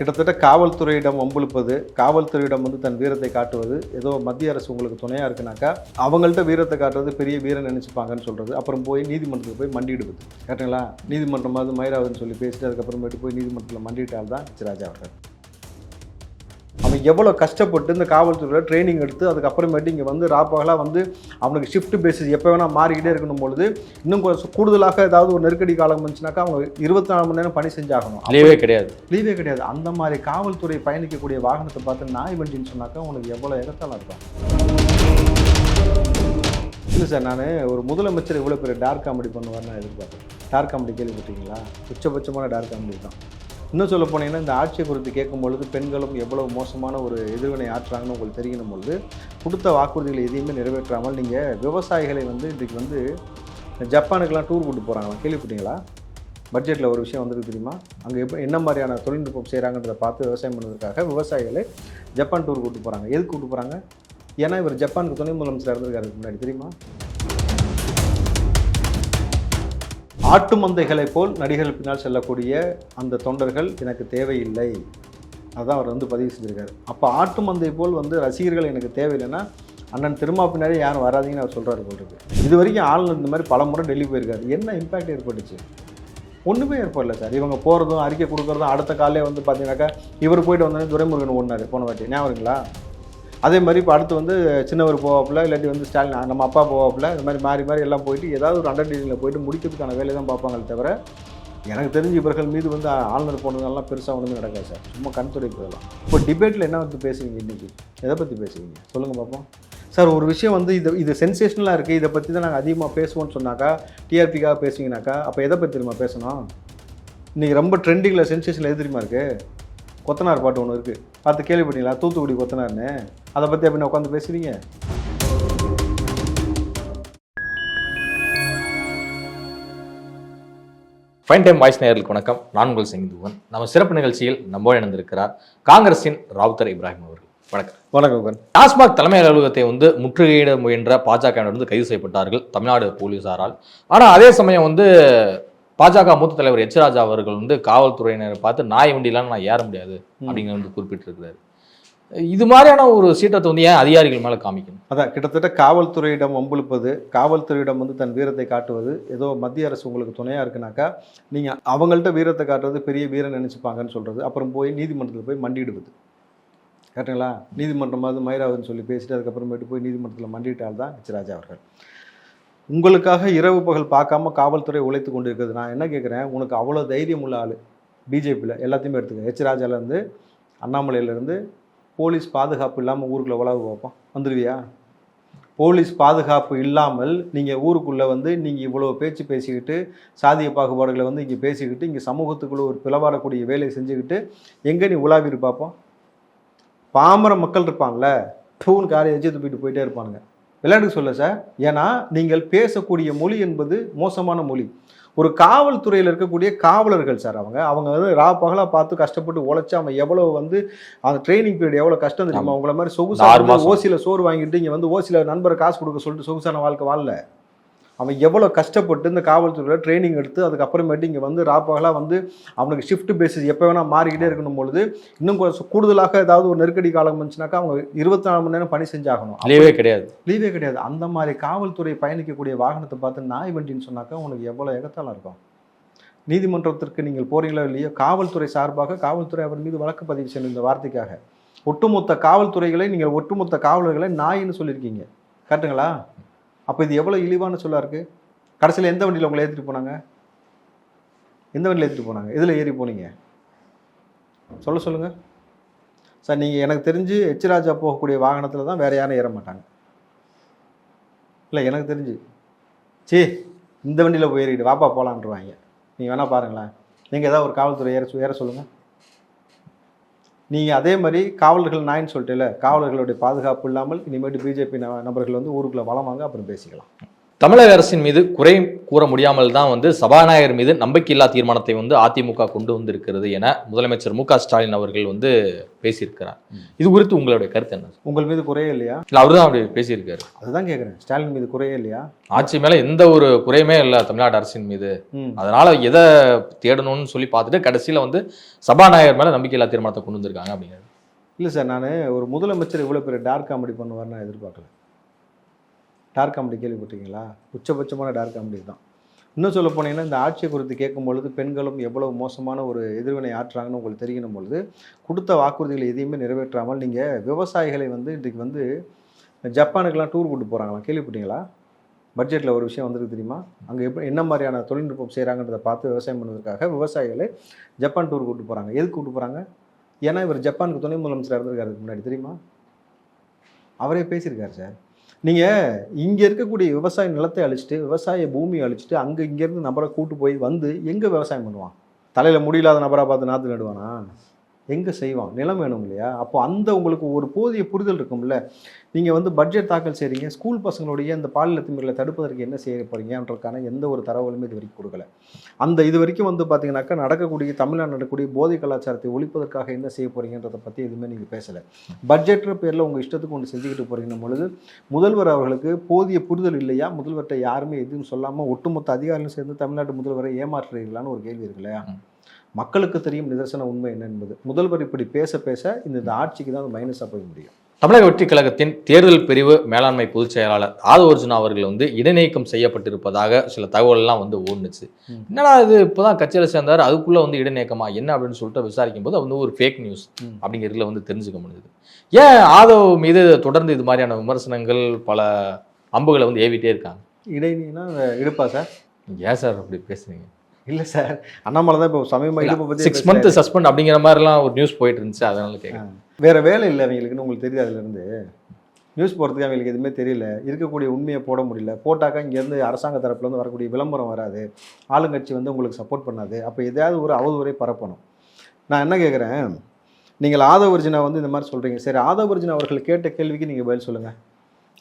கிட்டத்தட்ட காவல்துறையிடம் வம்பிழுப்பது காவல்துறையிடம் வந்து தன் வீரத்தை காட்டுவது ஏதோ மத்திய அரசு உங்களுக்கு துணையாக இருக்குனாக்கா அவங்கள்ட்ட வீரத்தை காட்டுறது பெரிய வீரன் நினச்சிப்பாங்கன்னு சொல்கிறது அப்புறம் போய் நீதிமன்றத்தில் போய் மண்டிடுவது கேட்டுங்களா? நீதிமன்றம் அது மயிராவதுன்னு சொல்லி பேசிட்டு அதுக்கப்புறமேட்டு போய் நீதிமன்றத்தில் மண்டிட்டால் தான் ராஜா அவர்கள் அவன் எவ்வளோ கஷ்டப்பட்டு இந்த காவல்துறையில் ட்ரைனிங் எடுத்து அதுக்கப்புறமேட்டு இங்கே வந்து ராப்பகலாக வந்து அவனுக்கு ஷிஃப்ட் பேசிஸ் எப்போ வேணால் மாறிக்கிட்டே இருக்கணும் பொழுது இன்னும் கொஞ்சம் கூடுதலாக ஏதாவது ஒரு நெருக்கடி காலம் வந்துச்சுனாக்கா அவங்க இருபத்தி நாலு மணி நேரம் பணி செஞ்சாகணும். லீவே கிடையாது. லீவே கிடையாது. அந்த மாதிரி காவல்துறை பயணிக்கக்கூடிய வாகனத்தை பார்த்து நாய் வண்டின்னு சொன்னாக்கா உனக்கு எவ்வளோ எகத்தாலும் இருக்கும் இல்லை சார் நான் ஒரு முதலமைச்சர் இவ்வளோ பெரிய டார்க் காமெடி பண்ணுவார்னு எதிர்பார்த்தேன் டார்க் காமெடி கேள்விப்பட்டீங்களா உச்சபட்சமான டார்க் காமெடி தான். இன்னும் சொல்ல போனீங்கன்னா இந்த ஆட்சியை குறித்து கேட்கும் பொழுது பெண்களும் எவ்வளவு மோசமான ஒரு எதிர்வினை ஆற்றுறாங்கன்னு உங்களுக்கு தெரியணும் பொழுது கொடுத்த வாக்குறுதிகளை எதையுமே நிறைவேற்றாமல் நீங்கள் விவசாயிகளை வந்து இன்றைக்கு வந்து ஜப்பானுக்கெல்லாம் டூர் கூட்டு போகிறாங்களா கேள்விப்பட்டீங்களா? பட்ஜெட்டில் ஒரு விஷயம் வந்திருக்கு தெரியுமா? அங்கே எப்போ என்ன மாதிரியான தொழில்நுட்பம் செய்கிறாங்கன்றதை பார்த்து விவசாயம் பண்ணுறதுக்காக விவசாயிகளை ஜப்பான் டூர் கூட்டு போகிறாங்க எதுக்கு கூட்டு போகிறாங்க ஏன்னா இவர் ஜப்பானுக்கு துணை முதலமைச்சர் இருந்திருக்காரு முன்னாடி தெரியுமா? ஆட்டு மந்தைகளைப் போல் நடிகர்கள் பின்னால் செல்லக்கூடிய அந்த தொண்டர்கள் எனக்கு தேவையில்லை. அதுதான் அவர் வந்து பதிவு செஞ்சுருக்காரு. அப்போ ஆட்டு மந்தை போல் வந்து ரசிகர்கள் எனக்கு தேவையில்லைன்னா அண்ணன் திருமா பின்னாடி யாரும் வராதிங்கன்னு அவர் சொல்கிறாரு போல் இருக்கு. இது வரைக்கும் ஆளுநர் இந்த மாதிரி பல முறை டெல்லி போயிருக்காரு. என்ன இம்பேக்ட் ஏற்பட்டுச்சு? ஒன்றுமே ஏற்படல சார். இவங்க போகிறதும் அறிக்கை கொடுக்குறதும் அடுத்த காலையே வந்து பார்த்தீங்கன்னாக்கா இவர் போயிட்டு வந்தோடனே துரைமுருகன் ஓடினார். போன வாட்டி. ஞாபகங்களா அதே மாதிரி இப்போ அடுத்து வந்து சின்னவர் போவாப்புல இல்லாட்டி வந்து ஸ்டாலின் நம்ம அப்பா போவாப்புல இந்த மாதிரி மாறி மாறி எல்லாம் போயிட்டு ஏதாவது ஒரு அண்டர்டேக்கிங்கில் போயிட்டு முடிக்கிறதுக்கான வேலையை தான் பார்ப்பாங்களே தவிர எனக்கு தெரிஞ்சு இவர்கள் மீது வந்து ஆளுநர் போனதெல்லாம் பெருசாக ஒன்றுமே நடக்காது சார். சும்மா கண் துடைப்பதெல்லாம் இப்போ டிபேட்டில் என்ன வந்து பேசுவீங்க இன்றைக்கி எதை பற்றி பேசுவீங்க? சொல்லுங்கள் பார்ப்போம் சார் ஒரு விஷயம் வந்து இது இது சென்சேஷனலாக இருக்குது இதை பற்றி தான் நாங்கள் அதிகமாக பேசுவோம்னு சொன்னாக்கா டிஆர்பிக்காக பேசுவீங்கனாக்கா அப்போ எதை பற்றி தெரியுமா பேசணும்? இன்றைக்கி ரொம்ப ட்ரெண்டிங்கில் சென்சேஷனில் எது தெரியுமா இருக்குது கொத்தனார் பாட்டு ஒன்று இருக்குது பார்த்து கேள்விப்பட்டீங்களா? தூத்துக்குடி கொத்தனார்னு? அதை பற்றி அப்படின்னு உட்காந்து பேசுவீங்க ஃபைன் டைம் வாய்ஸ் நேயர்களுக்கு வணக்கம். நான் உங்கள் செங்குதுவன் நம்ம சிறப்பு நிகழ்ச்சியில் நம்மோடு இணைந்திருக்கிறார் காங்கிரசின் ராவுத்தர் இப்ராஹிம் அவர்கள். வணக்கம். வணக்கம் டாஸ்மாக் தலைமை அலுவலகத்தை வந்து முற்றுகையிட முயன்ற பாஜக வந்து கைது செய்யப்பட்டார்கள் தமிழ்நாடு போலீசாரால். ஆனால் அதே சமயம் வந்து பாஜக மூத்த தலைவர் எச் ராஜா அவர்கள் வந்து காவல்துறையினரை பார்த்து நாய் வண்டியெல்லாம் நான் ஏற முடியாது அப்படிங்கிற வந்து குறிப்பிட்டிருக்கிறாரு. இது மாதிரியான ஒரு சீற்றத்தை வந்து ஏன் அதிகாரிகள் மேலே காமிக்கணும்? அதான் கிட்டத்தட்ட காவல்துறையிடம் வம்பிழுப்பது காவல்துறையிடம் வந்து தன் வீரத்தை காட்டுவது ஏதோ மத்திய அரசு உங்களுக்கு துணையாக இருக்குனாக்கா நீங்கள் அவங்கள்ட்ட வீரத்தை காட்டுறது பெரிய வீரன் நினச்சிப்பாங்கன்னு சொல்கிறது அப்புறம் போய் நீதிமன்றத்தில் போய் மண்டிடுவது. கரெக்டுங்களா நீதிமன்றம் அது மயிராவதுன்னு சொல்லி பேசிட்டு அதுக்கப்புறமேட்டு போய் நீதிமன்றத்தில் மண்டிட்டால் தான் எச் ராஜா அவர்கள். உங்களுக்காக இரவு பகல் பார்க்காம காவல்துறை உழைத்து கொண்டு இருக்குது நான் என்ன கேட்குறேன் உனக்கு அவ்வளோ தைரியம் உள்ள ஆள். பிஜேபியில் எல்லாத்தையுமே எடுத்துக்க. ஹெச் ராஜாலேருந்து அண்ணாமலையிலேருந்து போலீஸ் பாதுகாப்பு இல்லாமல் ஊருக்குள்ளே உழவு பார்ப்போம். வந்துடுவியா போலீஸ் பாதுகாப்பு இல்லாமல் நீங்கள் ஊருக்குள்ளே வந்து நீங்கள் இவ்வளோ பேச்சு பேசிக்கிட்டு சாதிய பாகுபாடுகளை வந்து இங்கே பேசிக்கிட்டு இங்கே சமூகத்துக்குள்ளே ஒரு பிளவாடக்கூடிய வேலையை செஞ்சுக்கிட்டு எங்கே நீ உலாவிரு பார்ப்போம்? பாமர மக்கள் இருப்பாங்கல்ல டூன் காரை எஜ்ஜி தூக்கிட்டு போயிட்டே இருப்பானுங்க. விளையாட்டுக்கு சொல்ல சார் ஏன்னா நீங்கள் பேசக்கூடிய மொழி என்பது மோசமான மொழி. ஒரு காவல்துறையில் இருக்கக்கூடிய காவலர்கள் சார் அவங்க. அவங்க வந்து ரா பகலாக பார்த்து கஷ்டப்பட்டு உழைச்சி அவன் எவ்வளோ வந்து அந்த ட்ரைனிங் பீரியட் எவ்வளோ கஷ்டம் தெரியுமா? அவங்கள மாதிரி மாசம். ஓசியில் சோறு வாங்கிட்டு இங்கே வந்து ஓசியில் நண்பரை காசு கொடுக்க சொல்லிட்டு சொகுசான வாழ்க்கை வாழல. அவன் எவ்வளோ கஷ்டப்பட்டு இந்த காவல்துறையில் ட்ரைனிங் எடுத்து அதுக்கப்புறமேட்டு இங்கே வந்து ராப்பகலாக வந்து அவனுக்கு ஷிஃப்ட் பேசிஸ் எப்போ வேணால் மாறிக்கிட்டே இருக்கணும் பொழுது இன்னும் கொஞ்சம் கூடுதலாக ஏதாவது ஒரு நெருக்கடி காலம் வந்துச்சுனாக்கா அவங்க இருபத்தி நாலு மணி நேரம் பணி செஞ்சாகணும். லீவே கிடையாது. லீவே கிடையாது. அந்த மாதிரி காவல்துறை பயணிக்கக்கூடிய வாகனத்தை பார்த்து நாய் வண்டின்னு சொன்னாக்கா உனக்கு எவ்வளோ எகத்தாலும் இருக்கும். நீதிமன்றத்திற்கு நீங்கள் போறீங்களோ இல்லையோ காவல்துறை சார்பாக காவல்துறை அவர் மீது வழக்கு பதிவு செய்யணும் இந்த வார்த்தைக்காக. ஒட்டுமொத்த காவல்துறைகளை நீங்கள் ஒட்டுமொத்த காவலர்களை நாயின்னு சொல்லியிருக்கீங்க. கரெக்டுங்களா அப்போ இது எவ்வளோ இழிவான சொல்லாக இருக்குது கடைசியில் எந்த வண்டியில் உங்களை ஏற்றிட்டு போனாங்க? எந்த வண்டியில் ஏற்றிட்டு போனாங்க? எதில் ஏறி போனீங்க? சொல்ல சொல்லுங்கள் சார் நீங்கள் எனக்கு தெரிஞ்சு எச் போகக்கூடிய வாகனத்தில் தான் வேறு யாரும் ஏற மாட்டாங்க. இல்லை எனக்கு தெரிஞ்சு. சீ இந்த வண்டியில் போய் ஏறிக்கிட்டு வாப்பா போகலான்ருவாங்க நீங்கள் வேணால் பாருங்களேன். நீங்கள் ஏதாவது ஒரு காவல்துறை ஏற ஏற சொல்லுங்கள் நீங்கள் அதே மாதிரி காவலர்கள் நாயின்னு சொல்லிட்டுல காவலர்களுடைய பாதுகாப்பு இல்லாமல் இனிமேட்டு பிஜேபி நபர்கள் வந்து ஊருக்குள்ளே வளம் வாங்க அப்புறம் பேசிக்கலாம். தமிழக அரசின் மீது குறை கூற முடியாமல் தான் வந்து சபாநாயகர் மீது நம்பிக்கையில்லா தீர்மானத்தை வந்து அதிமுக கொண்டு வந்திருக்கிறது என முதலமைச்சர் மு ஸ்டாலின் அவர்கள் வந்து பேசியிருக்கிறார். இது குறித்து உங்களுடைய கருத்து என்ன? உங்கள் மீது குறையே இல்லையா? இல்ல அவரு தான் அப்படி பேசியிருக்காரு. அதுதான் கேட்குறேன் ஸ்டாலின் மீது குறையே இல்லையா? ஆட்சி மேல எந்த ஒரு குறையுமே இல்லை தமிழ்நாடு அரசின் மீது. அதனால எதை தேடணும்னு சொல்லி பார்த்துட்டு கடைசியில வந்து சபாநாயகர் மேல நம்பிக்கையில்லா தீர்மானத்தை கொண்டு வந்திருக்காங்க அப்படிங்கிறது. இல்லை சார் நான் ஒரு முதலமைச்சர் இவ்வளோ பெரிய டார்க் காமெடி பண்ணுவார்னு நான் எதிர்பார்க்கல. டார்க் காமெடி கேள்விப்பட்டீங்களா உச்சபட்சமான டார்க் காமெடி தான். இன்னும் சொல்ல போனீங்கன்னா இந்த ஆட்சியை குறித்து கேட்கும் பொழுது பெண்களும் எவ்வளவு மோசமான ஒரு எதிர்வினை ஆற்றுறாங்கன்னு உங்களுக்கு தெரியும் பொழுது கொடுத்த வாக்குறுதிகளை எதையுமே நிறைவேற்றாமல் நீங்கள் விவசாயிகளை வந்து இன்றைக்கு வந்து ஜப்பானுக்கெல்லாம் டூர் கூட்டு போகிறாங்களா கேள்விப்பட்டீங்களா? பட்ஜெட்டில் ஒரு விஷயம் வந்திருக்கு தெரியுமா? அங்கே எப்படி என்ன மாதிரியான தொழில்நுட்பம் செய்கிறாங்கன்றதை பார்த்து விவசாயம் பண்ணுவதற்காக விவசாயிகளை ஜப்பான் டூர் கூட்டு போகிறாங்க எதுக்கு கூட்டு போகிறாங்க ஏன்னா இவர் ஜப்பானுக்கு துணை முதலமைச்சராக இருந்திருக்காரு முன்னாடி தெரியுமா? அவரே பேசியிருக்காரு சார். நீங்கள் இங்கே இருக்கக்கூடிய விவசாய நிலத்தை அழிச்சிட்டு விவசாய பூமியை அழிச்சிட்டு அங்கே இங்கேருந்து நபரை கூட்டு போய் வந்து எங்கே விவசாயம் பண்ணுவான்? தலையில் முடியில்லாத நபராக பார்த்து நாற்று நடுவானா? எங்கே செய்வான் நிலம் வேணும் இல்லையா? அப்போ அந்த உங்களுக்கு ஒரு போதிய புரிதல் இருக்கும்ல? நீங்கள் வந்து பட்ஜெட் தாக்கல் செய்கிறீங்க ஸ்கூல் பசங்களுடைய இந்த பாலியல் திமிரலை தடுப்பதற்கு என்ன செய்ய போகிறீங்கன்றதுக்கான எந்த ஒரு தரவுகளுமே இது வரைக்கும் கொடுக்கல. அந்த இது வரைக்கும் வந்து பார்த்தீங்கன்னாக்கா நடக்கக்கூடிய தமிழ்நாடு நடக்கக்கூடிய போதை கலாச்சாரத்தை ஒழிப்பதற்காக என்ன செய்ய போகிறீங்கன்றதை பற்றி எதுவுமே நீங்கள் பேசலை. பட்ஜெட்ற பேரில் உங்கள் இஷ்டத்துக்கு ஒன்று செஞ்சுக்கிட்டு போகிறீங்கன்னும் பொழுது முதல்வர் அவர்களுக்கு போதிய புரிதல் இல்லையா? முதல்வர்கிட்ட யாருமே எதுவும் சொல்லாமல் ஒட்டுமொத்த அதிகாரிகளும் சேர்ந்து தமிழ்நாட்டு முதல்வரை ஏமாற்றுறீர்களான்னு ஒரு கேள்வி இருக்கு இல்லையா? மக்களுக்கு தெரியும் நிதர்சன உண்மை என்ன என்பது. முதல்வர் இப்படி பேச பேச இந்த ஆட்சிக்கு தான் மைனஸாக போய் முடியும். தமிழக வெற்றி கழகத்தின் தேர்தல் பிரிவு மேலாண்மை பொதுச் செயலாளர் ஆதவர்ஜுனா அவர்கள் வந்து இடைநீக்கம் செய்யப்பட்டிருப்பதாக சில தகவல்லாம் வந்து ஓடுனுச்சு. என்னடா இது இப்போதான் கட்சியில் சேர்ந்தார் அதுக்குள்ள வந்து இடைநீக்கமா என்ன அப்படின்னு சொல்லிட்டு விசாரிக்கும் போது வந்து ஒரு ஃபேக் நியூஸ். அப்படிங்கிறதுல வந்து தெரிஞ்சுக்க முடியுது ஏன் ஆதவ் மீது தொடர்ந்து இது மாதிரியான விமர்சனங்கள் பல அம்புகளை வந்து ஏவிட்டே இருக்காங்க? இடைநீனா இடுப்பா சார்? ஏன் சார் அப்படி பேசுறீங்க? இல்லை சார். அண்ணாமலை தான் இப்போ சமயமாக இடுப்பை பற்றி சிக்ஸ் மந்த் சஸ்பெண்ட் அப்படிங்கிற மாதிரிலாம் ஒரு நியூஸ் போயிட்டு இருந்துச்சு அதனால கேட்குறேன் வேற வேலை இல்லை அவங்களுக்குன்னு உங்களுக்கு தெரியுது அதுலேருந்து? நியூஸ் போகிறதுக்கு அவங்களுக்கு எதுவுமே தெரியல. இருக்கக்கூடிய உண்மையை போட முடியல. போட்டாக்கா இங்கேருந்து அரசாங்க தரப்புலேருந்து வரக்கூடிய விளம்பரம் வராது. ஆளுங்கட்சி வந்து உங்களுக்கு சப்போர்ட் பண்ணாது. அப்போ எதையாவது ஒரு அவதூறை பரப்பணும். நான் என்ன கேட்குறேன் நீங்கள் ஆதவர்ஜினா வந்து இந்த மாதிரி சொல்கிறீங்க சரி ஆதவர்ஜினா அவர்கள் கேட்ட கேள்விக்கு நீங்கள் பதில் சொல்லுங்கள்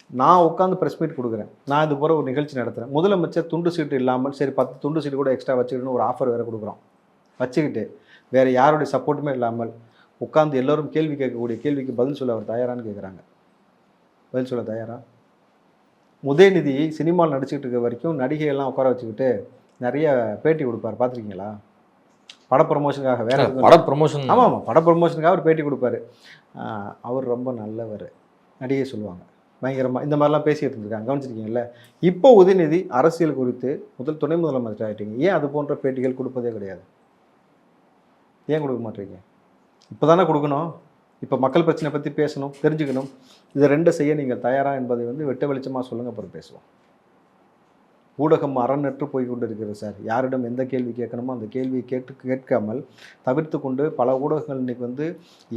நான் உட்காந்து ப்ரெஸ் மீட் கொடுக்குறேன். நான் இது போகிற ஒரு நிகழ்ச்சி நடத்துகிறேன் முதலமைச்சர் துண்டு சீட்டு இல்லாமல் சரி பத்து துண்டு சீட்டு கூட எக்ஸ்ட்ரா வச்சுக்கிட்டுன்னு ஒரு ஆஃபர் வேறு கொடுக்குறோம். வச்சுக்கிட்டு வேறு யாருடைய சப்போர்ட்டுமே இல்லாமல் உட்கார்ந்து எல்லோரும் கேள்வி கேட்கக்கூடிய கேள்விக்கு பதில் சொல்ல அவர் தயாரான்னு கேட்குறாங்க பதில் சொல்ல தயாரா? உதயநிதி சினிமாவில் நடிச்சுக்கிட்டு இருக்க வரைக்கும் நடிகையெல்லாம் உட்கார வச்சுக்கிட்டு நிறைய பேட்டி கொடுப்பார். பார்த்துருக்கீங்களா? பட ப்ரமோஷனுக்காக வேற பட ப்ரொமோஷன் ஆமாம் ஆமாம். பட ப்ரமோஷனுக்காக அவர் பேட்டி கொடுப்பாரு. அவர் ரொம்ப நல்லவர். நடிகை சொல்லுவாங்க. பயங்கரமாக இந்த மாதிரிலாம் பேசிகிட்டு இருந்திருக்காங்க. கவனிச்சிருக்கீங்கல்ல? இப்போ உதயநிதி அரசியல் குறித்து முதல் துணை முதலமைச்சர் ஆகிட்டீங்க ஏன் அது போன்ற பேட்டிகள் கொடுப்பதே கிடையாது? ஏன் கொடுக்க மாட்டீங்க? இப்போ தானே கொடுக்கணும். இப்போ மக்கள் பிரச்சனை பற்றி பேசணும் தெரிஞ்சுக்கணும். இதை ரெண்டை செய்ய நீங்கள் தயாரா என்பதை வந்து வெட்ட வெளிச்சமாக சொல்லுங்கள் அப்புறம் பேசுவோம். ஊடகம் அறநற்று போய் கொண்டு இருக்கிறது சார். யாரிடம் எந்த கேள்வி கேட்கணுமோ அந்த கேள்வியை கேட்டு கேட்காமல் தவிர்த்து கொண்டு பல ஊடகங்கள் இன்னைக்கு வந்து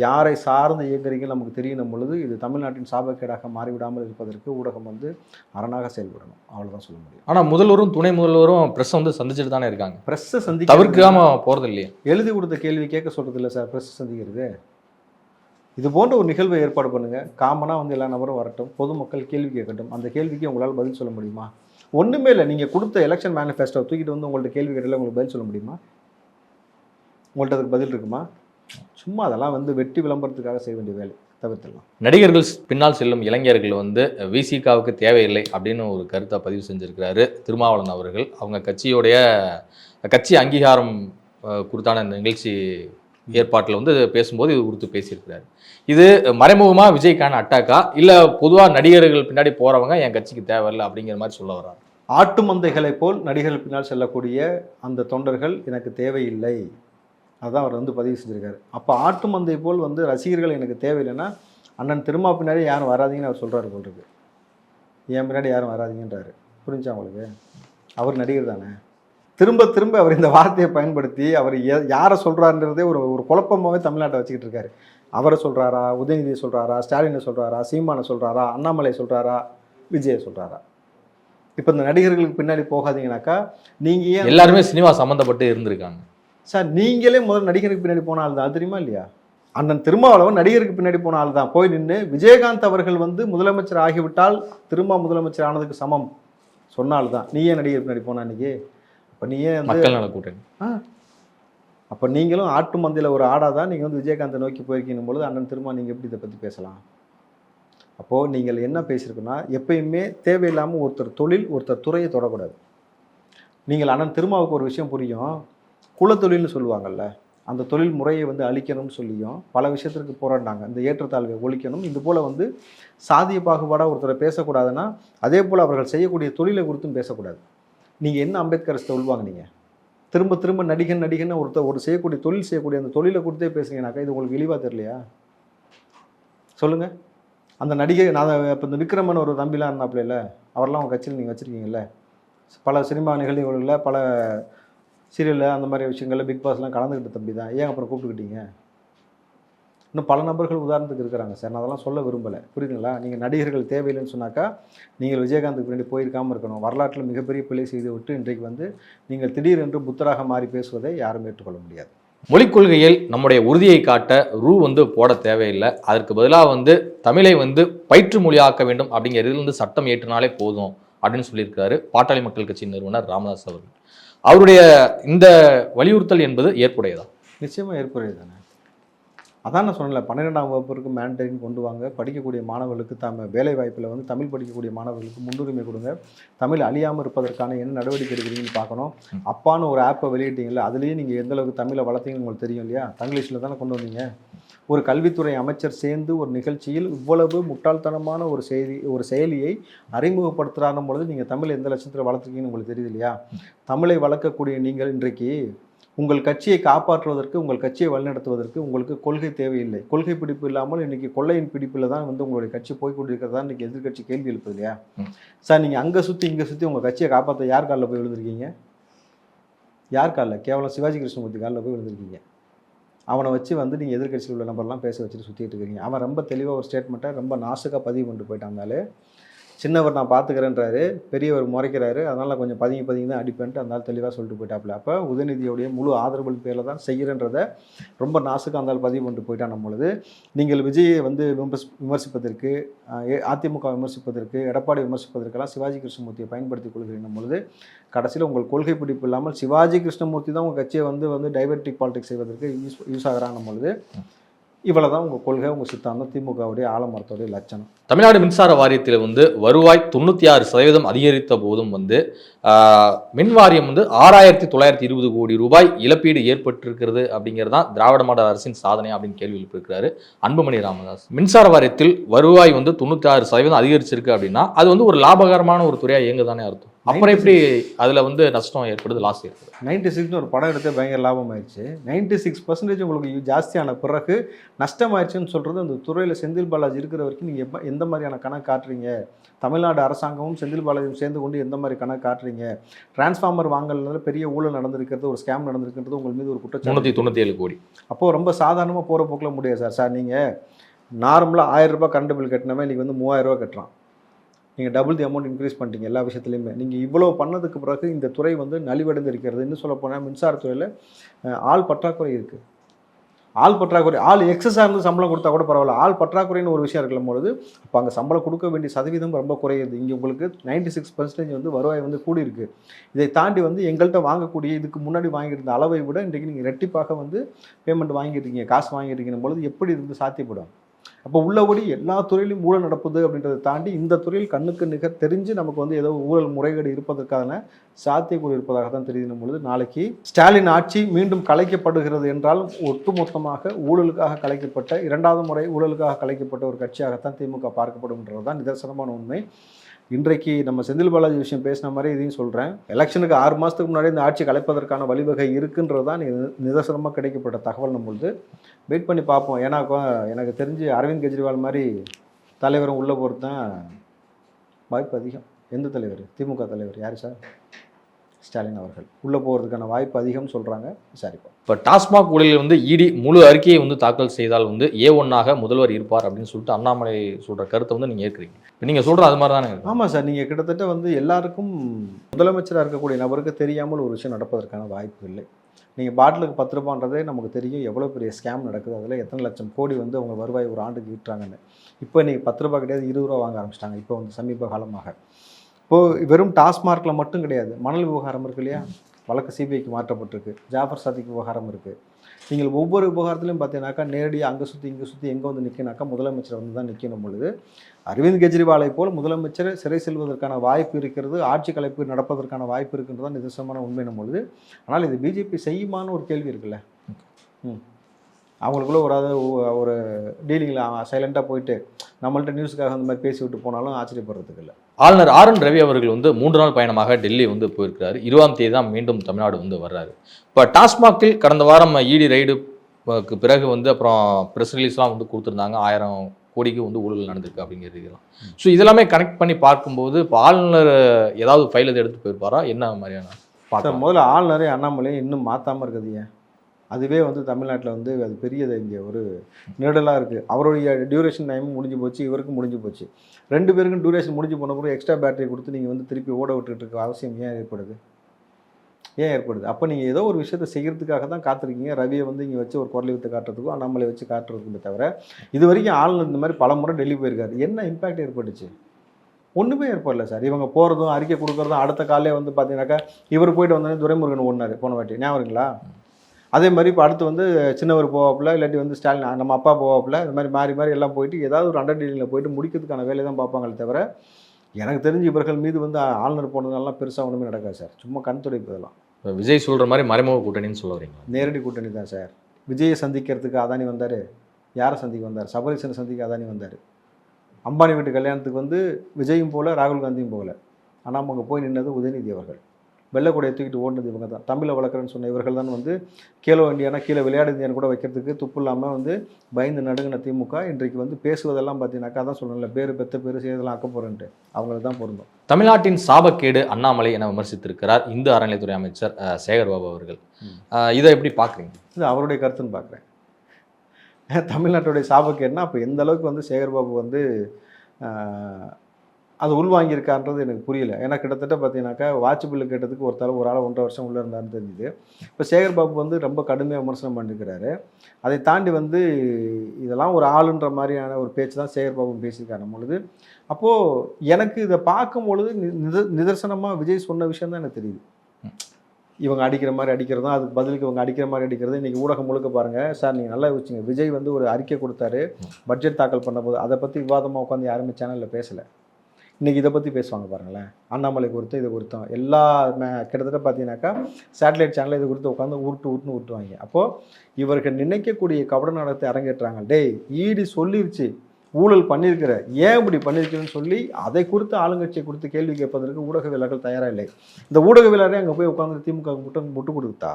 யாரை சார்ந்து இயங்குறீங்க நமக்கு தெரியணும் பொழுது இது தமிழ்நாட்டின் சாபக்கேடாக மாறிவிடாமல் இருப்பதற்கு ஊடகம் வந்து அரணாக செயல்படணும். அவ்வளவுதான் சொல்ல முடியும். ஆனா முதல்வரும் துணை முதல்வரும் பிரஸ் வந்து சந்திச்சுட்டு தானே இருக்காங்க. ப்ரெஸ்ஸை சந்திக்க தவிர்க்காம போறது இல்லையே எழுதி கொடுத்த கேள்வி கேட்க சொல்றது இல்லை சார் ப்ரெஸ் சந்திக்கிறது. இது போன்ற ஒரு நிகழ்வை ஏற்பாடு பண்ணுங்க. காமனாக வந்து எல்லா நபரும் வரட்டும். பொதுமக்கள் கேள்வி கேட்கட்டும். அந்த கேள்விக்கு உங்களால் பதில் சொல்ல முடியுமா? ஒன்றுமே இல்லை. நீங்கள் கொடுத்த எலெக்ஷன் மேனிஃபெஸ்டோ தூக்கிட்டு வந்து உங்கள்ட்ட கேள்வி கேட்டால உங்களுக்கு பதில் சொல்ல முடியுமா? உங்கள்கிட்ட அதுக்கு பதில் இருக்குமா? சும்மா அதெல்லாம் வந்து வெட்டி விளம்பரத்துக்காக செய்ய வேண்டிய வேலை தவிர்த்துடலாம். நடிகர்கள் பின்னால் செல்லும் இளைஞர்கள் வந்து விசிகாவுக்கு தேவையில்லை அப்படின்னு ஒரு கருத்தை பதிவு செஞ்சுருக்கிறாரு திருமாவளவன் அவர்கள். அவங்க கட்சியோடைய கட்சி அங்கீகாரம் கொடுத்தான நிகழ்ச்சி ஏற்பாட்டில் வந்து பேசும்போது இது குறித்து பேசியிருக்கிறார். இது மறைமுகமாக விஜய்க்கான அட்டாக்கா? இல்லை பொதுவாக நடிகர்கள் பின்னாடி போகிறவங்க என் கட்சிக்கு தேவையில்லை அப்படிங்கிற மாதிரி சொல்ல வர்றாரு ஆட்டு மந்தைகளைப் போல் நடிகர்கள் பின்னால் செல்லக்கூடிய அந்த தொண்டர்கள் எனக்கு தேவையில்லை. அதுதான் அவர் வந்து பதிவு செஞ்சிருக்காரு. அப்போ ஆட்டு மந்தை போல் வந்து ரசிகர்கள் எனக்கு தேவையில்லைன்னா அண்ணன் திருமா பின்னாடி யாரும் வராதிங்கன்னு அவர் சொல்கிறாரு போல் இருக்கு. என் பின்னாடி யாரும் வராதிங்கன்றாரு. புரிஞ்சா உங்களுக்கு? அவர் நடிகர் தானே? திரும்ப திரும்ப அவர் இந்த வார்த்தையை பயன்படுத்தி அவர் யாரை சொல்கிறாருன்றதே ஒரு ஒரு குழப்பமாகவே தமிழ்நாட்டை வச்சுக்கிட்டு இருக்காரு. அவரை சொல்கிறாரா உதயநிதியை சொல்கிறாரா ஸ்டாலினை சொல்கிறாரா சீமானை சொல்கிறாரா அண்ணாமலை சொல்கிறாரா விஜயை சொல்கிறாரா இப்போ இந்த நடிகர்களுக்கு பின்னாடி போகாதீங்கனாக்கா நீங்கள் ஏன் எல்லாருமே சினிமா சம்மந்தப்பட்டு இருந்திருக்காங்க. சார் நீங்களே முதல்ல நடிகருக்கு பின்னாடி போன ஆள் தான். அது தெரியுமா இல்லையா? அண்ணன் திருமாவளவன் நடிகருக்கு பின்னாடி போன ஆள் தான். போய் நின்று விஜயகாந்த் அவர்கள் வந்து முதலமைச்சர் ஆகிவிட்டால் திரும்ப முதலமைச்சர் ஆனதுக்கு சமம் சொன்னால் தான். நீ ஏன் நடிகர் பின்னாடி போனா அன்னைக்கு? அப்போ நீ ஏன் மக்கள் நல கூட்டணி. அப்போ நீங்களும் ஆட்டு மந்தையில் ஒரு ஆடாக தான் நீங்கள் வந்து விஜயகாந்தை நோக்கி போயிருக்கீங்க பொழுது அண்ணன் திரும்ப நீங்கள் எப்படி இதை பற்றி பேசலாம்? அப்போது நீங்கள் என்ன பேசியிருக்குன்னா எப்பயுமே தேவையில்லாமல் ஒருத்தர் தொழில் ஒருத்தர் துறையை தொடக்கூடாது. நீங்கள் அண்ணன் திருமாவுக்கு ஒரு விஷயம் புரியும். குலத்தொழில்னு சொல்லுவாங்கல்ல அந்த தொழில் முறையை வந்து அழிக்கணும்னு சொல்லியும் பல விஷயத்திற்கு போராடினாங்க. இந்த ஏற்றத்தாழ்வை ஒழிக்கணும். இது போல் வந்து சாதிய பாகுபாடாக ஒருத்தரை பேசக்கூடாதுன்னா அதே போல் அவர்கள் செய்யக்கூடிய தொழிலை குறித்தும் பேசக்கூடாது. நீங்கள் என்ன அம்பேத்கர் உள்வாங்க திரும்ப திரும்ப நடிகன் நடிகன் ஒருத்தர் ஒரு செய்யக்கூடிய தொழில் செய்யக்கூடிய அந்த தொழிலை கொடுத்தே பேசுனீங்கனாக்கா இது உங்களுக்கு இழிவாக தெரியலையா? சொல்லுங்கள் அந்த நடிகை நான் இப்போ இந்த விக்ரமன் ஒரு தம்பிலாம் இருந்தாப்புல அவரெல்லாம் உங்கள் கட்சியில் நீங்கள் வச்சுருக்கீங்கல்ல? பல சினிமா நிகழ்வுகளில் பல சீரியலில் அந்த மாதிரி விஷயங்களில் பிக் பாஸ்லாம் கலந்துக்கிட்ட தம்பி தான். ஏன் அப்புறம் கூப்பிட்டுக்கிட்டீங்க? இன்னும் பல நபர்கள் உதாரணத்துக்கு இருக்கிறாங்க சார். நான் அதெல்லாம் சொல்ல விரும்பலை. புரியுதுங்களா? நீங்கள் நடிகர்கள் தேவையில்லைன்னு சொன்னாக்கா நீங்கள் விஜயகாந்துக்கு பின்னாடி போயிருக்காமல் இருக்கணும். வரலாற்றில் மிகப்பெரிய பிழை செய்து விட்டு இன்றைக்கு வந்து நீங்கள் திடீரென்று புத்தராக மாறி பேசுவதை யாரும் ஏற்றுக்கொள்ள முடியாது. மொழிக் கொள்கையில் நம்முடைய உறுதியை காட்ட ரூ வந்து போட தேவையில்லை. அதற்கு பதிலாக வந்து தமிழை வந்து பயிற்று மொழியாக்க வேண்டும் அப்படிங்கிறதுலேருந்து சட்டம் ஏற்றினாலே போதும் அப்படின்னு சொல்லியிருக்காரு பாட்டாளி மக்கள் கட்சி நிறுவனர் ராமதாஸ் அவர்கள். அவருடைய இந்த வலியுறுத்தல் என்பது ஏற்புடையதா? நிச்சயமாக ஏற்புடையதானே அதான் நான் சொன்னல பன்னிரெண்டாம் வகுப்பிற்கு மேண்டரின் கொண்டு வாங்க. படிக்கக்கூடிய மாணவர்களுக்கு தம வேலை வாய்ப்பில் வந்து தமிழ் படிக்கக்கூடிய மாணவர்களுக்கு முன்னுரிமை கொடுங்க. தமிழ் அழியாமல் இருப்பதற்கான என்ன நடவடிக்கை எடுக்கிறீங்கன்னு பார்க்கணும். அப்பான்னு ஒரு ஆப்பை வெளியிட்டீங்கல்ல அதுலேயே நீங்கள் எந்த அளவுக்கு தமிழை வளர்த்தீங்கன்னு உங்களுக்கு தெரியும் இல்லையா? தங்கிலீஷில் தானே கொண்டு வந்தீங்க. ஒரு கல்வித்துறை அமைச்சர் சேர்ந்து ஒரு நிகழ்ச்சியில் இவ்வளவு முட்டாள்தனமான ஒரு செய்தி ஒரு செயலியை அறிமுகப்படுத்துகிறான பொழுது நீங்கள் தமிழ் எந்த லட்சத்தில் வளர்த்துருக்கீங்கன்னு உங்களுக்கு தெரியுது இல்லையா? தமிழை வளர்க்கக்கூடிய நீங்கள் இன்றைக்கு உங்கள் கட்சியை காப்பாற்றுவதற்கு உங்கள் கட்சியை வழிநடத்துவதற்கு உங்களுக்கு கொள்கை தேவையில்லை. கொள்கை பிடிப்பு இல்லாமல் இன்னைக்கு கொள்ளையின் பிடிப்பில் தான் வந்து உங்களுடைய கட்சி போய் கொண்டிருக்கிறதா இன்னைக்கு எதிர்க்கட்சி கேள்வி எழுப்புது இல்லையா. சார் நீங்கள் அங்கே சுற்றி இங்கே சுற்றி உங்கள் கட்சியை காப்பாற்ற யார் காலில் போய் விழுந்திருக்கீங்க? யார் காலில்? கேவலம் சிவாஜி கிருஷ்ணமூர்த்தி காலில் போய் விழுந்திருக்கீங்க. அவனை வச்சு வந்து நீங்கள் எதிர்க்கட்சியில் உள்ள நபர்லாம் பேச வச்சுட்டு சுற்றிட்டு இருக்கீங்க. அவன் ரொம்ப தெளிவாக ஒரு ஸ்டேட்மெண்ட்டை ரொம்ப நாசுக்காக பதிவு பண்ணிட்டு போயிட்டாங்களே சின்னவர் நான் பார்த்துக்கிறேன்றாரு பெரியவர் முறைக்கிறாரு அதனால் கொஞ்சம் பதுங்கி பதுங்கி தான் அடிப்பேன்ட்டு அந்த தெளிவாக சொல்லிட்டு போயிட்டாப்புல. அப்போ உதயநிதியோடைய முழு ஆதரவு பேரில் தான் செய்கிறன்றதை ரொம்ப நாசுக்கு அந்த பதிவு பண்ணிட்டு போயிட்டான் பொழுது. நீங்கள் விஜயை வந்து விமர்சி விமர்சிப்பதற்கு ஏ- அதிமுக விமர்சிப்பதற்கு எடப்பாடி விமர்சிப்பதற்கெல்லாம் சிவாஜி கிருஷ்ணமூர்த்தியை பயன்படுத்தி கொள்கிறீங்க பொழுது. கடைசியில் உங்கள் கொள்கை பிடிப்பு இல்லாமல் சிவாஜி கிருஷ்ணமூர்த்தி தான் உங்கள் கட்சியை வந்து வந்து டைவர்டிக் பாலிடிக்ஸ் செய்வதற்கு யூஸ் யூஸ் ஆகிறாங்க பொழுது. இவ்வளோ தான் உங்கள் கொள்கை உங்கள் சித்தாந்தம் திமுகவுடைய ஆலமரத்துடைய லட்சணம். தமிழ்நாடு மின்சார வாரியத்தில் வந்து வருவாய் தொண்ணூற்றி ஆறு சதவீதம் அதிகரித்த போதும் வந்து மின் வாரியம் வந்து ஆறாயிரத்தி தொள்ளாயிரத்தி இருபது கோடி ரூபாய் இழப்பீடு ஏற்பட்டிருக்கிறது அப்படிங்கிறது தான் திராவிட மாடல் அரசின் சாதனை அப்படின்னு கேள்வி எழுப்பியிருக்கிறாரு அன்புமணி ராமதாஸ். மின்சார வாரியத்தில் வருவாய் வந்து தொண்ணூற்றி ஆறு சதவீதம் அதிகரிச்சிருக்கு அப்படின்னா அது வந்து ஒரு லாபகரமான ஒரு துறையாக இயங்குதானே அர்த்தம். அப்புறம் எப்படி அதில் வந்து நஷ்டம் ஏற்படுது லாஸ் ஏற்படுது? நைன்டி சிக்ஸ்னு ஒரு படம் எடுத்து பயங்கர லாபம் ஆயிடுச்சு. நைன்டி சிக்ஸ் பர்சன்டேஜ் உங்களுக்கு ஜாஸ்தியான பிறகு நஷ்டமாயிடுச்சுன்னு சொல்கிறது அந்த துறையில் செந்தில் பாலாஜி இருக்கிற வரைக்கும் நீங்கள் எப்ப எந்த மாதிரியான கணக்கு காட்டுறீங்க? தமிழ்நாடு அரசாங்கமும் செந்தில் பாலாஜியும் சேர்ந்து கொண்டு எந்த மாதிரி கணக்கு காட்டுறீங்க? டிரான்ஸ்ஃபார்மர் வாங்கல பெரிய ஊழல் நடந்திருக்கிறது ஒரு ஸ்கேம் நடந்திருக்கிறது உங்கள் மீது ஒரு குற்றச்சாட்டு. தொண்ணூற்றி ஏழு கோடி. அப்போது ரொம்ப சாதாரணமாக போகிற போக்கில் முடியாது சார். சார் நீங்கள் நார்மலாக ஆயிரம் ரூபாய் கரண்ட் பில் கட்டினவே இன்றைக்கி வந்து மூவாயிரம் ரூபாய் கட்டுறான். நீங்கள் டபுள் தி அமௌண்ட் இன்க்ரீஸ் பண்ணிட்டீங்க எல்லா விஷயத்துலையுமே. நீங்கள் இவ்வளோ பண்ணதுக்கு பிறகு இந்த துறை வந்து நலிவடைந்து இருக்கிறது இன்னும் சொல்ல போனால் மின்சாரத்துறையில் ஆள் பற்றாக்குறை இருக்குது ஆள் பற்றாக்குறை ஆள் எக்ஸஸாக இருந்து சம்பளம் கொடுத்தா கூட பரவாயில்ல. ஆள் பற்றாக்குறைன்னு ஒரு விஷயம் இருக்கும் பொழுது அப்போ அங்கே சம்பளம் கொடுக்க வேண்டிய சதவீதம் ரொம்ப குறையுது. இங்கே உங்களுக்கு நைன்டி சிக்ஸ் பர்சன்டேஜ் வந்து வருவாய் வந்து கூடியிருக்கு. இதை தாண்டி வந்து எங்கள்கிட்ட வாங்கக்கூடிய இதுக்கு முன்னாடி வாங்கிட்டு இருந்த அளவை விட இன்றைக்கு நீங்கள் ரெட்டிப்பாக வந்து பேமெண்ட் வாங்கிட்டு இருக்கீங்க காசு வாங்கிட்டு இருக்கீங்க பொழுது எப்படி இது வந்து சாத்தியப்படும்? அப்போ உள்ளபடி எல்லா துறையிலும் ஊழல் நடப்புது அப்படின்றத தாண்டி இந்த துறையில் கண்ணுக்கு நிகர் தெரிஞ்சு நமக்கு வந்து ஏதோ ஊழல் முறைகேடு இருப்பதற்கான சாத்தியக்கூறு இருப்பதாக தான் தெரியும் பொழுது நாளைக்கு ஸ்டாலின் ஆட்சி மீண்டும் கலைக்கப்படுகிறது என்றால் ஒட்டுமொத்தமாக ஊழலுக்காக கலைக்கப்பட்ட இரண்டாவது முறை ஊழலுக்காக கலைக்கப்பட்ட ஒரு கட்சியாகத்தான் திமுக பார்க்கப்படும்ன்றது தான் நிதர்சனமான உண்மை. இன்றைக்கு நம்ம செந்தில் பாலாஜி விஷயம் பேசின மாதிரி இதையும் சொல்கிறேன் எலெக்ஷனுக்கு ஆறு மாதத்துக்கு முன்னாடி இந்த ஆட்சி கலைப்பதற்கான வழிவகை இருக்குன்றது தான் நிதர்சனமாக கிடைக்கப்பட்ட தகவல் பொழுது. வெயிட் பண்ணி பார்ப்போம். ஏன்னா எனக்கு தெரிஞ்சு அரவிந்த் கெஜ்ரிவால் மாதிரி தலைவரும் உள்ளே போகிறது தான் வாய்ப்பு அதிகம். எந்த தலைவர்? திமுக தலைவர். யார் சார்? ஸ்டாலின் அவர்கள். உள்ளே போகிறதுக்கான வாய்ப்பு அதிகம்னு சொல்கிறாங்க விசாரிப்போம். இப்போ டாஸ்மாக் ஊழலில் வந்து இடி முழு அறிக்கையை வந்து தாக்கல் செய்தால் வந்து ஏ ஒன்னாக முதல்வர் இருப்பார் அப்படின்னு சொல்லிட்டு அண்ணாமலை சொல்கிற கருத்தை வந்து நீங்கள் ஏற்கிறீங்க. இப்போ நீங்கள் சொல்கிற அது மாதிரி தானே ஆமாம் சார். நீங்கள் கிட்டத்தட்ட வந்து எல்லாருக்கும் முதலமைச்சராக இருக்கக்கூடிய நபருக்கு தெரியாமல் ஒரு விஷயம் நடப்பதற்கான வாய்ப்பு இல்லை. நீங்கள் பாட்டிலுக்கு பத்து ரூபான்றதே நமக்கு தெரியும். எவ்வளோ பெரிய ஸ்கேம் நடக்குது. அதில் எத்தனை லட்சம் கோடி வந்து அவங்க வருவாய் ஒரு ஆண்டுக்கு ஈட்டுறாங்கன்னு. இப்போ நீங்கள் பத்து ரூபா கிடையாது இருபது ரூபா வாங்க ஆரம்பிச்சிட்டாங்க. இப்போ வந்து சமீப காலமாக. இப்போது வெறும் டாஸ்மார்க்கில் மட்டும் கிடையாது. மணல் விவகாரம் இருக்கு இல்லையா? வழக்கு சிபிஐக்கு மாற்றப்பட்டிருக்கு. ஜாஃபர் சாதிக் விவகாரம் இருக்குது நீங்கள் ஒவ்வொரு விவகாரத்திலையும் பார்த்தீங்கன்னாக்கா நேரடியாக அங்கே சுற்றி இங்கே சுற்றி எங்கே வந்து நிற்கினாக்கா முதலமைச்சர் வந்து தான் நிற்கணும் பொழுது அரவிந்த் கெஜ்ரிவாலை போல் முதலமைச்சர் சிறை செல்வதற்கான வாய்ப்பு இருக்கிறது ஆட்சி கலைப்பு நடப்பதற்கான வாய்ப்பு இருக்குன்றது தான் நிதர்சனமான உண்மையினும் பொழுது. ஆனால் இது பிஜேபி செய்யுமான்னு ஒரு கேள்வி இருக்குல்ல. ம். அவங்களுக்குள்ள ஒரு அதாவது ஒரு டீலிங்கில் சைலண்ட்டாக போயிட்டு நம்மள்ட்ட நியூஸுக்காக அந்த மாதிரி பேசி விட்டு போனாலும் ஆச்சரியப்படுறதுக்கு இல்லை. ஆளுநர் ஆர் என் ரவி அவர்கள் வந்து மூன்று நாள் பயணமாக டெல்லி வந்து போயிருக்கிறாரு. இருபதாம் தேதி தான் மீண்டும் தமிழ்நாடு வந்து வர்றாரு. இப்போ டாஸ்மாகில் கடந்த வாரம் இடி ரைடு பிறகு வந்து அப்புறம் ப்ரெஸ் ரிலீஸ்லாம் வந்து கொடுத்துருந்தாங்க. ஆயிரம் கோடிக்கு வந்து ஊழல் நடந்திருக்கு அப்படிங்கிறதுலாம் ஸோ இதெல்லாமே கனெக்ட் பண்ணி பார்க்கும்போது இப்போ ஆளுநர் ஏதாவது ஃபைல் எது எடுத்து போயிருப்பாரா? என்ன மாதிரியான பார்க்கலாம்? முதல்ல ஆளுநரே அண்ணாமலையும் இன்னும் மாற்றாமல் இருக்குது ஏன்? அதுவே வந்து தமிழ்நாட்டில் வந்து அது பெரியது இங்கே ஒரு நெடலாக இருக்குது அவருடைய டியூரேஷன் டைமும் முடிஞ்சு போச்சு இவருக்கும் முடிஞ்சு போச்சு. ரெண்டு பேருக்கும் டியூரேஷன் முடிஞ்சு போன பிறகு எக்ஸ்ட்ரா பேட்டரி கொடுத்து நீங்கள் வந்து திருப்பி ஓட விட்டுட்டு இருக்க அவசியம் ஏன் ஏற்படுது? ஏன் ஏற்படுது? அப்போ நீங்கள் ஏதோ ஒரு விஷயத்தை செய்கிறதுக்காக தான் காத்திருக்கீங்க. ரவியை வந்து இங்கே வச்சு ஒரு குரலை வித்து காட்டுறதுக்கும் அண்ணாமலை வச்சு காட்டுறதுக்குமே தவிர இது வரைக்கும் ஆளுநர் இந்த மாதிரி பல முறை டெல்லி போயிருக்காரு. என்ன இம்பாக்ட் ஏற்பட்டுச்சு? ஒன்றுமே ஏற்படல சார். இவங்க போகிறதும் அறிக்கை கொடுக்குறதும் அடுத்த காலையே வந்து பார்த்தீங்கன்னாக்கா இவர் போயிட்டு வந்தோடனே துரைமுருகன் ஓடினார். போன வாட்டி. ஞாபகங்களா அதே மாதிரி இப்போ அடுத்து வந்து சின்னவர் போவாப்புல இல்லாட்டி வந்து ஸ்டாலின் நம்ம அப்பா போவாப்புல இந்த மாதிரி மாறி மாறி எல்லாம் போயிட்டு ஏதாவது ஒரு அண்டர் டீலிங்கில் போயிட்டு முடிக்கிறதுக்கான வேலையை தான் பார்ப்பாங்களே தவிர எனக்கு தெரிஞ்சு இவர்கள் மீது வந்து ஆளுநர் போனதெல்லாம் பெருசாக ஒன்றுமே நடக்காது சார். சும்மா கண் துடைப்பு இதெல்லாம். இப்ப விஜய் சொல்ற மாதிரி மறைமுக கூட்டணின்னு சொல்ல வரீங்க நேரடி கூட்டணி தான் சார். விஜயை சந்திக்கிறதுக்கு அதானி வந்தார்? யாரை சந்திக்க வந்தார்? சபரிசனை சந்திக்க அதானி வந்தார்? அம்பானி வீட்டு கல்யாணத்துக்கு வந்து விஜயும் போல ராகுல் காந்தியும் போகல. ஆனால் அவங்க போய் நின்னது உதயநிதி அவர்கள். வெள்ளக்கூடையை தூக்கிட்டு ஓடினது இவங்க தான். தமிழை வளர்க்குறேன்னு சொன்ன இவர்கள் தான் வந்து கேலோ இந்தியானா கீழே விளையாடு இந்தியான்னு கூட வைக்கிறதுக்கு துப்பு இல்லாமல் வந்து பயந்து நடுங்கின திமுக இன்றைக்கு வந்து பேசுவதெல்லாம் பார்த்தீங்கன்னாக்கா தான் சொல்லல பேர் பெத்த பேர் செய்யறதெல்லாம் ஆக்க போகிறேன்ட்டு அவங்களுக்கு தான் பொருந்தும். தமிழ்நாட்டின் சாபக்கேடு அண்ணாமலை என விமர்சித்திருக்கிறார் இந்து அறநிலைத்துறை அமைச்சர் அஹ், சேகர் பாபு அவர்கள் இதை எப்படி பார்க்குறீங்க இது அவருடைய கருத்துன்னு பார்க்குறேன் தமிழ்நாட்டுடைய சாபக்கேடுனா அப்போ எந்த அளவுக்கு வந்து சேகர்பாபு வந்து அது உள்வாங்கியிருக்கான்றது எனக்கு புரியல. ஏன்னா கிட்டத்தட்ட பார்த்தீங்கன்னாக்கா வாட்ச் பில்லு கேட்டதுக்கு ஒருத்தர் ஒரு ஆள் ஒன்றரை வருஷம் உள்ளே இருந்தான்னு தெரிஞ்சுது. இப்போ சேகர்பாபு வந்து ரொம்ப கடுமையாக விமர்சனம் பண்ணியிருக்கிறாரு அதை தாண்டி வந்து இதெல்லாம் ஒரு ஆளுன்ற மாதிரியான ஒரு பேச்சு தான் சேகர்பாபு பேசியிருக்காரு பொழுது. அப்போது எனக்கு இதை பார்க்கும் பொழுது நி- நிதர்சனமாக விஜய் சொன்ன விஷயம் தான் எனக்கு தெரியுது. இவங்க அடிக்கிற மாதிரி அடிக்கிறதும் அதுக்கு பதிலுக்கு இவங்க அடிக்கிற மாதிரி அடிக்கிறது இன்றைக்கி ஊடகம் முழுக்க பாருங்கள் சார் நீங்கள் நல்லா வச்சுங்க விஜய் வந்து ஒரு அறிக்கை கொடுத்தாரு. பட்ஜெட் தாக்கல் பண்ணும்போது அதை பற்றி விவாதமாக உட்காந்து யாருமே சேனலில் பேசலை. இன்றைக்கி இதை பற்றி பேசுவாங்க பாருங்களேன். அண்ணாமலை குறித்து இதை குறித்தும். எல்லா கிட்டத்தட்ட பார்த்தீங்கன்னாக்கா சேட்டலைட் சேனலில் இது குறித்து உட்காந்து உருட்டு உருட்டுன்னு உருட்டுவாங்க. அப்போது இவர்கள் நினைக்கக்கூடிய கபட நாடகத்தை அரங்கேற்றாங்க. டேய் ஈடி சொல்லிருச்சு. ஊழல் பண்ணியிருக்கிற. ஏன் இப்படி பண்ணியிருக்கிறேன்னு சொல்லி அதை குறித்து ஆளுங்கட்சியை கொடுத்து கேள்வி கேட்பதற்கு ஊடகவியலாளர்கள் தயாராக இல்லை. இந்த ஊடகவியலாளரே அங்கே போய் உட்காந்து திமுக முட்டை முட்டு கொடுத்தா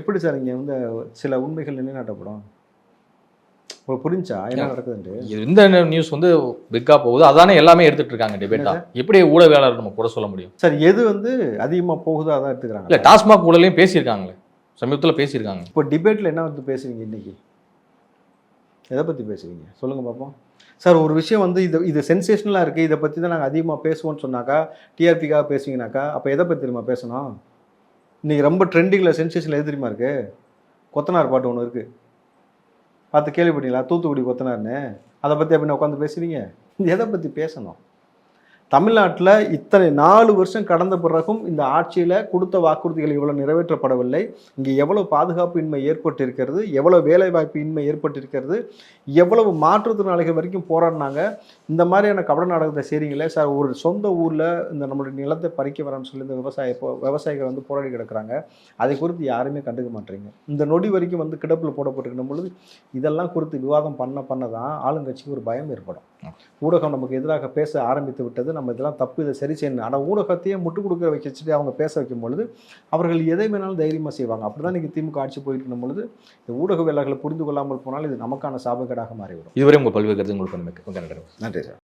எப்படி சார் இங்கே வந்து சில உண்மைகள் நிலைநாட்டப்படும்? புரிஞ்சா? என்ன நடக்குதுன்ட்டு? இந்த நியூஸ் வந்து பிக்கா போகுது அதானே எல்லாமே எடுத்துட்டு இருக்காங்க டிபேட்டா எப்படி ஊடகவியலாளர் நம்ம கூட சொல்ல முடியும்? சார் எது வந்து அதிகமாக போகுதோ அதான் எடுத்துக்கிறாங்க? இல்ல டாஸ்மாக் ஊழலையும் பேசியிருக்காங்களே. சமீபத்தில் பேசியிருக்காங்க. இப்போ டிபேட்டில் என்ன வந்து பேசுவீங்க இன்னைக்கு? எதை பற்றி பேசுவீங்க சொல்லுங்கள் பார்ப்போம் சார் ஒரு விஷயம் வந்து இது இது சென்சேஷனலாக இருக்குது இதை பற்றி தான் நாங்கள் அதிகமாக பேசுவோம்னு சொன்னாக்கா டிஆர்பிக்காக பேசுவீங்கனாக்கா அப்போ எதை பற்றி தெரியுமா பேசணும்? இன்றைக்கி ரொம்ப ட்ரெண்டிங்கில் சென்சேஷனில் எது தெரியுமா இருக்குது கொத்தனார் பாட்டு ஒன்று இருக்குது பார்த்து கேள்விப்பட்டீங்களா? தூத்துக்குடி கொத்தனார்னு? அதை பற்றி அப்படின்னு உட்காந்து பேசுகிறீங்க எதை பற்றி பேசணும்? தமிழ்நாட்டில் இத்தனை நாலு வருஷம் கடந்த பிறகும் இந்த ஆட்சியில் கொடுத்த வாக்குறுதிகள் இவ்வளோ நிறைவேற்றப்படவில்லை. இங்கே எவ்வளோ பாதுகாப்பு இன்மை ஏற்பட்டிருக்கிறது? எவ்வளவு வேலைவாய்ப்பு இன்மை ஏற்பட்டிருக்கிறது? எவ்வளவு மாற்றுத்திறனாளிகள் வரைக்கும் போராடினாங்க? இந்த மாதிரியான கபட நாடகத்தை செய்கிறீங்களே சார் ஒரு சொந்த ஊரில் இந்த நம்மளுடைய நிலத்தை பறிக்க வரேன்னு சொல்லி இந்த விவசாய விவசாயிகள் வந்து போராடி கிடக்குறாங்க. அதை குறித்து யாருமே கண்டுக்க மாட்டீங்க இந்த நொடி வரைக்கும் வந்து கிடப்பில் போடப்பட்டிருக்கிற பொழுது இதெல்லாம் குறித்து விவாதம் பண்ண பண்ண தான் ஆளுங்கட்சிக்கு ஒரு பயம் ஏற்படும். ஊடகம் நமக்கு எதிராக பேச ஆரம்பித்து விட்டது. நம்ம இதெல்லாம் தப்பு இதை சரி செய்யணும். ஆனால் ஊடகத்தையே முட்டு கொடுக்க வச்சுட்டு அவங்க பேச வைக்கும் பொழுது அவர்கள் எதை வேணாலும் தைரியமாக செய்வாங்க. அப்படி தான் இன்றைக்கி திமுக ஆட்சி போயிட்டு இருக்கும் பொழுது இந்த ஊடகவியலாளர்களை புரிந்து கொள்ளாமல் போனால் இது நமக்கான சாபக்கேடாக மாறிவிடும். இதுவரை உங்க பல்வேறு கருத்து உங்களுக்கு நன்றி. நன்றி சார்